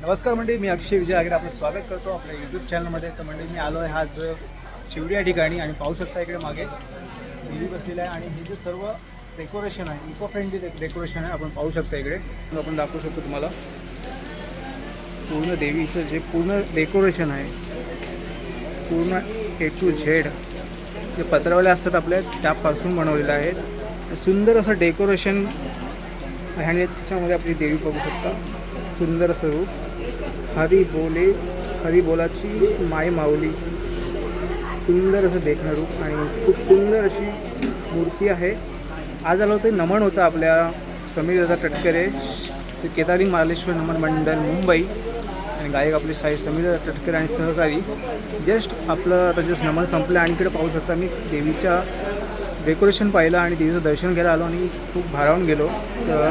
नमस्कार मंडळी मी अक्षय विजय आगरे आपलं स्वागत करतो आपल्या यूट्यूब चॅनलमध्ये तर मंडळी मी आलो आहे हा जो शिवडी या ठिकाणी आणि पाहू शकता इकडे मागे. देवी बसलेलं आहे आणि हे जे सर्व डेकोरेशन आहे इको फ्रेंडली डेकोरेशन आहे आपण पाहू शकता इकडे. आपण दाखवू शकतो तुम्हाला. पूर्ण देवीचं जे पूर्ण डेकोरेशन आहे पूर्ण ए टू झेड जे पत्रावले असतात आपल्या त्यापासून बनवलेलं आहे. सुंदर असं डेकोरेशन आणि त्याच्यामध्ये आपली देवी बघू शकता. सुंदर असं रूप. हरी बोले हरी बोलाची माय माऊली. सुंदर असं देखणं रूप आणि खूप सुंदर अशी मूर्ती आहे. आज आलं होतं नमन होतं आपल्या समीर दादा टटकरे ते केदारी महालेश्वर नमन मंडळ मुंबई. आणि गायक आपले साई समीर दादा आणि सहकारी. जस्ट आपलं आता जस्ट नमन संपलं आणि इकडे पाहू शकता मी देवीच्या डेकोरेशन पाहिलं आणि देवीचं दर्शन घ्यायला आलो आणि खूप भारावून गेलो. तर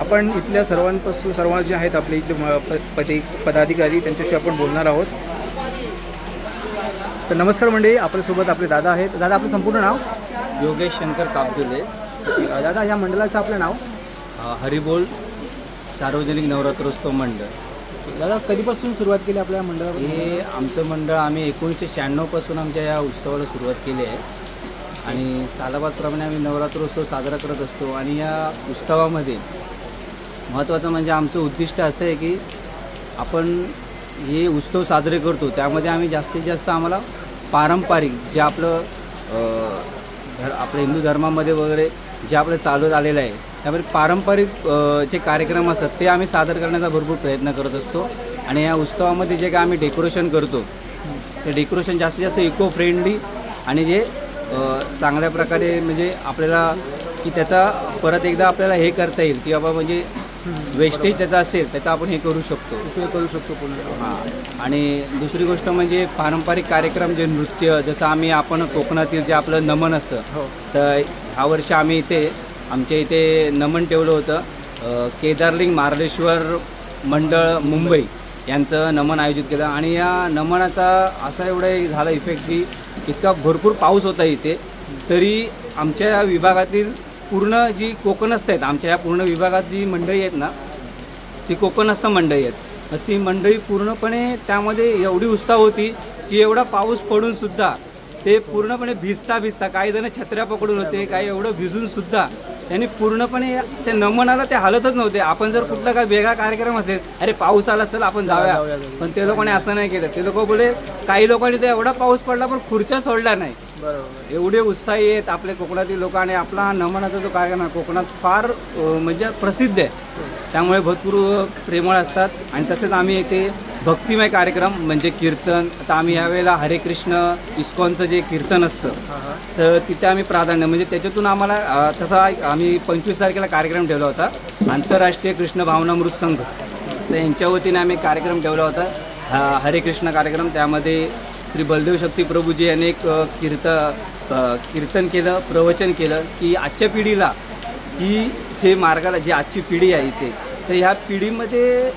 आपण इथल्या सर्वांपासून सर्व जे आहेत आपले इथले पदे पदाधिकारी त्यांच्याशी आपण बोलणार आहोत. तर नमस्कार मंडळी आपल्यासोबत आपले दादा आहेत. दादा आपलं संपूर्ण नाव? योगेश शंकर कापजुले दादा या मंडळाचं आपलं नाव? हरिबोल सार्वजनिक नवरात्रोत्सव मंडळ. दादा कधीपासून सुरुवात केली आपल्या मंडळावर? हे आमचं मंडळ आम्ही एकोणीसशे शहाण्णवपासून आमच्या या उत्सवाला सुरुवात केली आहे. आणि सालाबादप्रमाणे आम्ही नवरात्रोत्सव साजरा करत असतो. आणि या उत्सवामध्ये महत्त्वाचं म्हणजे आमचं उद्दिष्ट असं आहे की आपण हे उत्सव साजरे करतो. त्यामध्ये आम्ही जास्तीत जास्त आम्हाला पारंपरिक जे आपलं धर आपल्या हिंदू धर्मामध्ये वगैरे जे आपलं चालत आलेलं आहे त्यामध्ये पारंपरिक जे कार्यक्रम असतात ते आम्ही सादर करण्याचा भरपूर प्रयत्न करत असतो. आणि या उत्सवामध्ये जे काय आम्ही डेकोरेशन करतो ते डेकोरेशन जास्तीत जास्त इको फ्रेंडली आणि जे चांगल्या प्रकारे म्हणजे आपल्याला की त्याचा परत एकदा आपल्याला हे करता येईल की बाबा म्हणजे वेस्टेज त्याचा असेल त्याचा आपण हे करू शकतो. उपयोग करू शकतो पूर्ण. हां. आणि दुसरी गोष्ट म्हणजे पारंपरिक कार्यक्रम जे नृत्य जसं आम्ही आपण कोकणातील जे आपलं नमन असतं हो. तर ह्या वर्षी आम्ही इथे आमच्या इथे नमन ठेवलं होतं केदारलिंग मार्लेश्वर मंडळ मुंबई यांचं नमन आयोजित केलं. आणि या नमनाचा असा एवढा झाला इफेक्ट की इतका भरपूर पाऊस होता इथे तरी आमच्या विभागातील पूर्ण जी कोकणस्थ आहेत आमच्या या पूर्ण विभागात जी मंडळी आहेत ना ती कोकणस्थ मंडळी आहेत. ती मंडळी पूर्णपणे त्यामध्ये एवढी उत्साह होती की एवढा पाऊस पडून सुद्धा ते पूर्णपणे भिजता भिजता काही जण छत्र्या पकडून होते काही एवढं भिजून सुद्धा त्यांनी पूर्णपणे त्या नमनाला ते हालतच नव्हते. आपण जर कुठला काय वेगळा कार्यक्रम असेल अरे पाऊस आला चल आपण जाऊया. पण ते लोकांनी असं नाही केलं. ते लोक बोले काही लोकांनी तर एवढा पाऊस पडला पण खुर्च्या सोडल्या नाही. बरोबर. एवढे उत्साही आहेत आपले कोकणातील लोक आणि आपला हा नमनाचा जो कार्यक्रम आहे कोकणात फार अ, म्हणजे प्रसिद्ध आहे. त्यामुळे भरपूर प्रेमळ असतात. आणि तसेच आम्ही इथे भक्तिमय कार्यक्रम म्हणजे कीर्तन. आता आम्ही यावेळेला हरे कृष्ण इस्कॉनचं जे कीर्तन असतं हां हां. तर तिथे आम्ही प्राधान्य म्हणजे त्याच्यातून आम्हाला अ, तसा एक आम्ही पंचवीस तारखेला कार्यक्रम ठेवला होता. आंतरराष्ट्रीय कृष्ण भावनामृत संघ. तर यांच्या वतीने आम्ही कार्यक्रम ठेवला होता. हा हरे कृष्ण कार्यक्रम. त्यामध्ये श्री बलदेव शक्ती प्रभूजी यांनी एक कीर्त कीर्तन केलं प्रवचन केलं की आजच्या पिढीला ही जे मार्गाला जी आजची पिढी आहे इथे तर ह्या पिढीमध्ये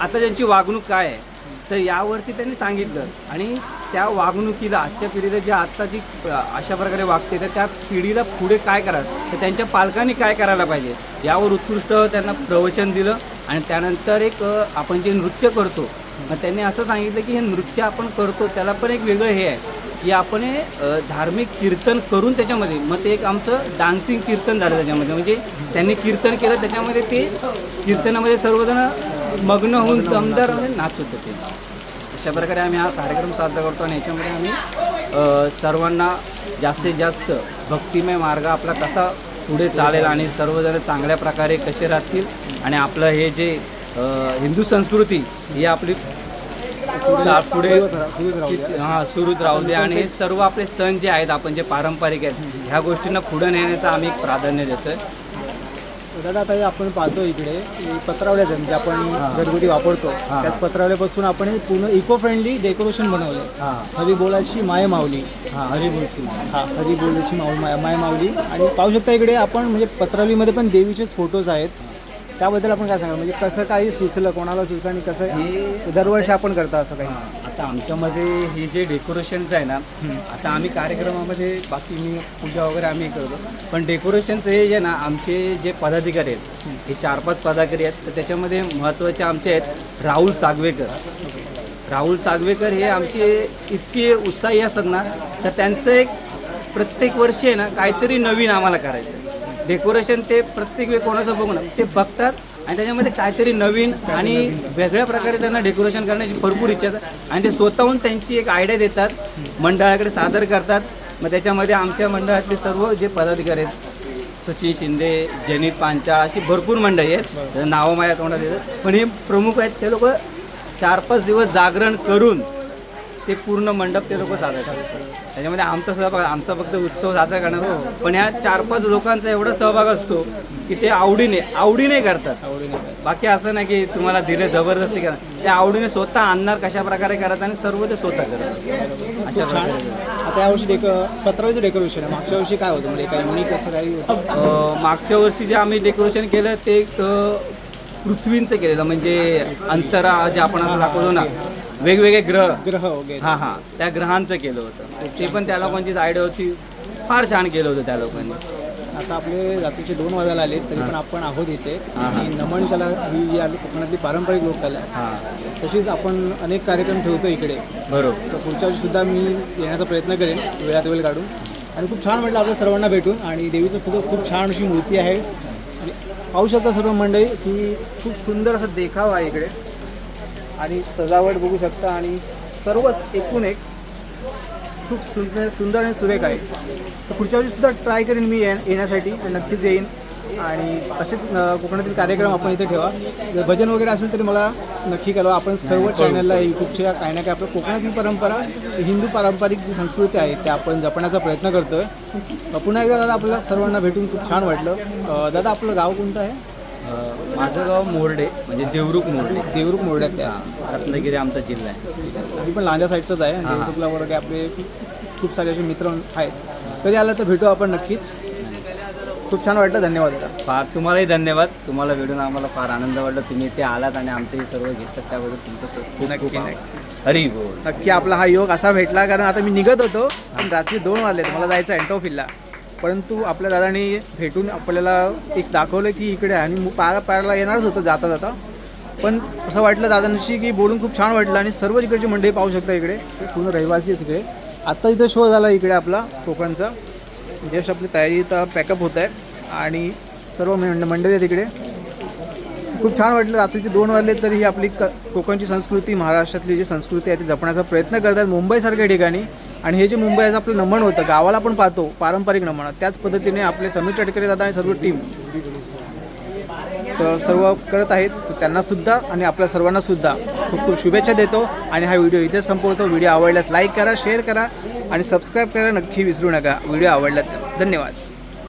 आता त्यांची वागणूक काय आहे तर यावरती त्यांनी सांगितलं. आणि त्या वागणुकीला आजच्या पिढीला जी आत्ता जी अशा प्रकारे वागते तर त्या पिढीला पुढे काय करायचं? तर त्यांच्या पालकांनी काय करायला पाहिजे? यावर उत्कृष्ट त्यांना प्रवचन दिलं आणि त्यानंतर एक आपण जे नृत्य करतो मग त्यांनी असं सांगितलं की हे नृत्य आपण करतो त्याला पण एक वेगळं हे आहे. की आपण हे धार्मिक कीर्तन करून त्याच्यामध्ये मग ते एक आमचं डान्सिंग कीर्तन झालं त्याच्यामध्ये. म्हणजे त्यांनी कीर्तन केलं त्याच्यामध्ये ते कीर्तनामध्ये सर्वजण मग्न होऊन दमदार नाचत होते. अशा प्रकारे आम्ही हा कार्यक्रम साजरा करतो आणि याच्यामध्ये आम्ही सर्वांना जास्तीत जास्त भक्तिमय मार्ग आपला कसा पुढे चालेल आणि सर्वजण चांगल्या प्रकारे कसे राहतील आणि आपलं हे जे हिंदू संस्कृती ही आपली पुढे. हां सुरूच राहू दे आणि हे सर्व आपले सण जे आहेत आपण जे पारंपरिक आहेत ह्या गोष्टींना पुढे नेण्याचं आम्ही एक प्राधान्य देतोय. दादा आता हे आपण पाहतो इकडे की पत्रावल्याचं म्हणजे आपण घरगुती वापरतो. त्याच पत्रावल्यापासून आपण हे पूर्ण इको फ्रेंडली डेकोरेशन बनवलं हां. हरी बोलाची माय माऊली. हां हा हरी बोलाची माऊ माय माय माऊली. आणि पाहू शकता इकडे आपण म्हणजे पत्रावलीमध्ये पण देवीचेच फोटोज आहेत. त्याबद्दल आपण काय सांगाल? म्हणजे कसं काही सुचलं कोणाला सुचलं आणि कसं हे दरवर्षी आपण करता असं काही? आता आमच्यामध्ये हे जे डेकोरेशनचं आहे ना आता आम्ही कार्यक्रमामध्ये बाकी मी पूजा वगैरे आम्ही करतो. पण डेकोरेशनचं हे जे ना आमचे जे पदाधिकारी आहेत हे चार पाच पदाधिकारी आहेत तर त्याच्यामध्ये महत्त्वाचे आमचे आहेत राहुल सागवेकर. राहुल सागवेकर हे आमचे इतके उत्साही असतात ना तर त्यांचं एक प्रत्येक वर्षी आहे ना काहीतरी नवीन आम्हाला करायचं डेकोरेशन ते प्रत्येक वेळ कोणाचं बघून ते बघतात आणि त्याच्यामध्ये काहीतरी नवीन आणि वेगळ्या प्रकारे त्यांना डेकोरेशन करण्याची भरपूर इच्छा असते आणि ते स्वतःहून त्यांची एक आयडिया देतात. मंडळाकडे सादर करतात. मग त्याच्यामध्ये आमच्या मंडळातले सर्व जे पदाधिकारी आहेत सचिन शिंदे जनित पांचा अशी भरपूर मंडळी आहेत. त्याचं नावं माझ्या तोंडात येतात पण हे प्रमुख आहेत ते लोक चार पाच दिवस जागरण करून ते पूर्ण मंडप ते लोक साजरे करतात. त्याच्यामध्ये आमचा सहभाग आमचा फक्त उत्सव साजरा करणार पण ह्या चार पाच लोकांचा एवढा सहभाग असतो की ते आवडीने आवडीने करतात. बाकी असं नाही की तुम्हाला दिले जबरदस्ती करा ते आवडीने स्वतः आणणार कशा प्रकारे करायचं आणि सर्व ते स्वतः करतात. अशा प्रकारे. आता यावर्षी डेको पत्राचं डेकोरेशन आहे. मागच्या वर्षी काय होतं? म्हणजे काही युनिक असं काही होतं? मागच्या वर्षी जे आम्ही डेकोरेशन केलं ते एक पृथ्वींचं केलेलं. म्हणजे अंतरा जे आपण असं दाखवतो ना वेगवेगळे ग्रह. ग्रह वगैरे हां हां. त्या ग्रहांचं केलं होतं. ते पण त्या लोकांचीच आयडिया होती. फार छान केलं होतं त्या लोकांनी. आता आपले रात्रीचे दोन वाजायला आले तरी पण आपण आहोत इथे. हां, हां. आणि नमन कला ही जी आपली कोकणातली पारंपरिक लोककला आहे हां. तशीच आपण अनेक कार्यक्रम ठेवतो इकडे. बरोबर. तर पुढच्या वर्षी सुद्धा मी येण्याचा प्रयत्न करेन वेळात वेळ काढून. आणि खूप छान वाटलं आपल्या सर्वांना भेटून. आणि देवीचं खूप खूप छान अशी मूर्ती आहे. आणि पाहू शकता सर्व मंडळी की खूप सुंदर असा देखाव आहे इकडे. आणि सजावट बघू शकता आणि सर्वच एकूण एक खूप सुंदर सुंदर आणि सुरेख आहे. तर पुढच्या वर्षी सुद्धा ट्राय करेन मी ये येण्यासाठी. नक्कीच येईन. आणि असेच अ, कोकणातील कार्यक्रम आपण इथे ठेवा. जर भजन वगैरे असेल तरी मला नक्की कळवा. आपण सर्व चॅनलला यूट्यूबच्या काही ना काही आपल्या कोकणातील परंपरा हिंदू पारंपरिक जी संस्कृती आहे त्या आपण जपण्याचा प्रयत्न करतो आहे पुन्हा एकदा दादा आपल्याला सर्वांना भेटून खूप छान वाटलं. दादा आपलं गाव कोणतं आहे? माझं गाव मोर्डे म्हणजे देवरुख मोर्डे. देवरुख मोरड्यात त्या रत्नागिरी आमचा जिल्हा आहे. मी पण लांजा साईडचंच आहे. हां. देवरुखला वगैरे आपले खूप सारे असे मित्र आहेत. कधी आलं तर भेटू आपण नक्कीच. खूप छान वाटलं. धन्यवाद दादा. फार तुम्हालाही धन्यवाद. तुम्हाला भेटून आम्हाला फार आनंद वाटला. तुम्ही इथे आलात आणि आमचंही सर्व घेतलं. त्याबद्दल तुमचं खूप नक्की, खूप आभार. हरी बोल. नक्की आपला हा योग असा भेटला कारण आता मी निघत होतो. पण रात्री दोन वाजले. मला जायचं अँटोफिलला परंतु आपल्या दादांनी भेटून आपल्याला एक दाखवलं की इकडे आहे. आणि पारा पारायला येणारच होतं जाता जाता. पण असं वाटलं दादांशी की बोलून खूप छान वाटलं आणि सर्व इकडची मंडळी पाहू शकता इकडे. पूर्ण रहिवासी आहे इकडे. आत्ता इथं शो झाला इकडे आपला कोकणचा. जस्ट आपली तयारी तर पॅकअप होत आहे आणि सर्व मंड मंडळी आहे तिकडे खूप छान वाटलं. रात्रीचे दोन वाजले तरी ही आपली क कोकणची संस्कृती महाराष्ट्रातली जी संस्कृती आहे ती जपण्याचा प्रयत्न करतात मुंबईसारख्या ठिकाणी. आणि हे जे मुंबईचं आपलं नमन होतं गावाला पण पाहतो पारंपरिक नमन. त्याच पद्धतीने आपले समीर टटकरे दादा आणि सर्व टीम तर सर्व करत आहेत. त्यांनासुद्धा त्यांना सुद्धा आणि आपल्या सर्वांना सुद्धा खूप खूप शुभेच्छा देतो. आणि हा व्हिडिओ इथे संपवतो. व्हिडिओ आवडल्यास लाईक करा शेअर करा आणि सबस्क्राईब करायला नक्की विसरू नका. व्हिडिओ आवडला तर धन्यवाद.